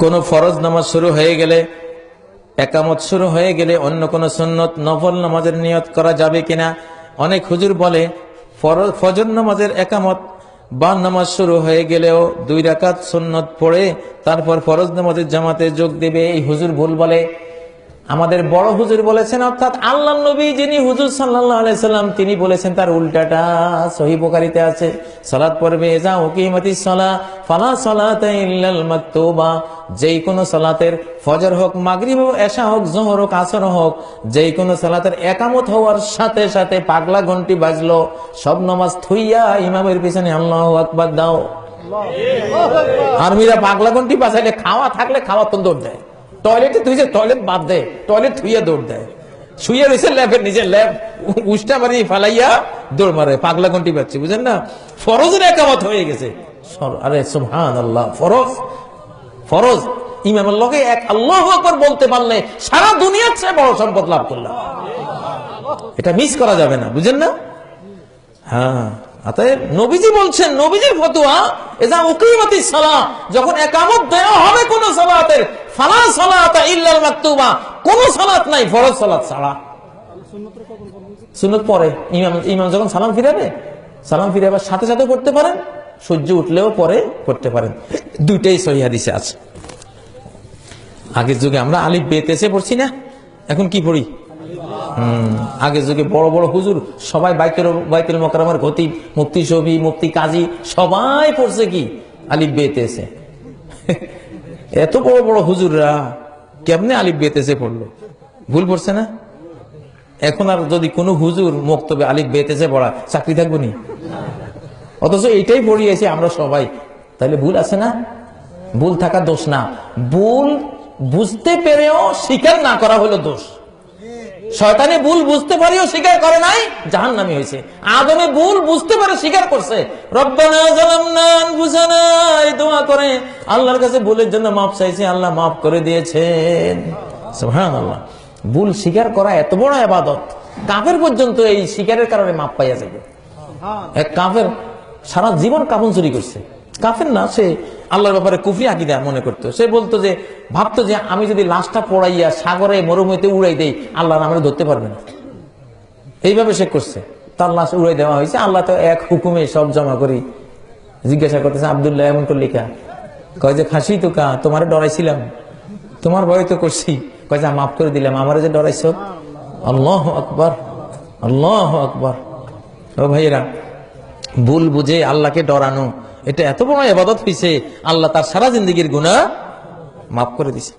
কোন ফরজ নামাজ শুরু হয়ে গেলে, একামত শুরু হয়ে গেলে অন্য কোন সন্ন্যত নফল নামাজের নিয়ত করা যাবে কিনা? অনেক হুজুর বলে ফজর নামাজের একামত বা নামাজ শুরু হয়ে গেলেও দুই রাকাত সন্ন্যত পড়ে তারপর ফরজ নামাজের জামাতে যোগ দেবে। এই হুজুর ভুল বলে আমাদের বড় হুজুর বলেছেন, অর্থাৎ আল্লাহ নবী যিনি হুজুর সাল্লাহ আলাইসাল্লাম তিনি বলেছেন তার উল্টাটা সহি বোকারিতে আছে। সালাত পড়বে যা ওকিমতি সলা, ফালা যেই কোন সালাতের ফজর হোক, মাগরিব হোক, এশা হোক, জোহর হোক, আসর হোক যেই কোন সালাতের একামত হওয়ার সাথে সাথে পাগলা ঘন্টি বাজলো, সব নমাজ থুইয়া ইমামের পিছনে আল্লাহ আকবার দাও। আর্মিরা পাগলা ঘন্টি বাজাইলে খাওয়া থাকলে খাওয়া তো দৌড় দেয়। টয়লেটে যে টয়লেট বাদ দে টয়লেট থুইয়া দৌড় দেয় শুয়ে রয়েছে ল্যাবের নিজের ল্যাব উষ্টা মারি ফালাইয়া দৌড় মারে, পাগলা ঘন্টি পাচ্ছি বুঝেন না? ফরজের একামত হয়ে গেছে। আরে সুবহান আল্লাহ ফরজ ফরজ। ইমামের লগে এক আল্লাহ আকবার বলতে পারলে সারা দুনিয়ার চেয়ে বড় সম্পদ লাভ করলাম। এটা মিস করা যাবে না, বুঝেন না? হ্যাঁ। অতএব নবীজি বলছেন, নবীজির এজা সালা যখন একামত হবে কোন সালাতের, ফালা ইল্লাল সালাত নাই সালাত পরে। ইমাম যখন সালাম ফিরাবে, সালাম ফিরাবার সাথে সাথে করতে পারেন, সূর্য উঠলেও পরে করতে পারেন। দুইটাই সহি হাদিসে আছে। আগের যুগে আমরা আলিফ বেতেছে পড়ছি না। এখন কি পড়ি? আগের যুগে বড় বড় হুজুর সবাই বাইকের বাইতুল মকরমের গতি মুক্তি ছবি মুক্তি কাজী, সবাই পড়ছে কি? আলিফ বেতেছে এত বড় বড় হুজুররা কেমনে আলিফ বেতেছে পড়ল? ভুল পড়ছে না? এখন আর যদি কোনো হুজুর মুক্তবে আলিফ বেতেছে পড়া, চাকরি থাকব নি? অথচ এইটাই পড়িয়েছি আমরা সবাই। তাহলে ভুল আছে না? ভুল থাকা দোষ না। ভুল বুঝতে পেরেও স্বীকার না করা হলো দোষ। শয়তানে ভুল বুঝতে পারেও স্বীকার করে নাই জাহান নামি হয়েছে। আদমে ভুল বুঝতে পারে, স্বীকার করছে। করে। আল্লাহর কাছে ভুলের জন্য মাপ চাইছে, আল্লাহ মাফ করে দিয়েছেন। সুবহানাল্লাহ। ভুল স্বীকার করা এত বড় আবাদত। কাফের পর্যন্ত এই স্বীকারের কারণে মাপ পাইয়া যাবে। এক কাফের সারা জীবন কাপন চুরি করছে। কাফের না, সে আল্লাহর ব্যাপারে কুফরি আকিদা মনে করতো। সে বলতো যে, ভাবতো যে, আমি যদি লাশটা পড়াইয়া সাগরে মরুভূমিতে উড়াই দেই আল্লাহ আমার ধরতে পারবে না। এইভাবে সে করছে। তার লাশ উড়াই দেওয়া হয়েছে। আল্লাহ তো এক হুকুমে সব জমা করি জিজ্ঞাসা করতেছে, আবদুল্লাহ, এমন করলি কা? কয় যে, খাসি তো কা? তোমার ডরাইছিলাম। তোমার ভয় তো করছি। কয় যে মাফ করে দিলাম। আমার যে ডরাইছ? আল্লাহ আকবর। আল্লাহ আকবর। ও ভাইয়েরা, ভুল বুঝে আল্লাহকে ডরানো এটা এত বড় এবাদত হয়েছে আল্লাহ তার সারা জিন্দগির গুণা মাফ করে দিছে।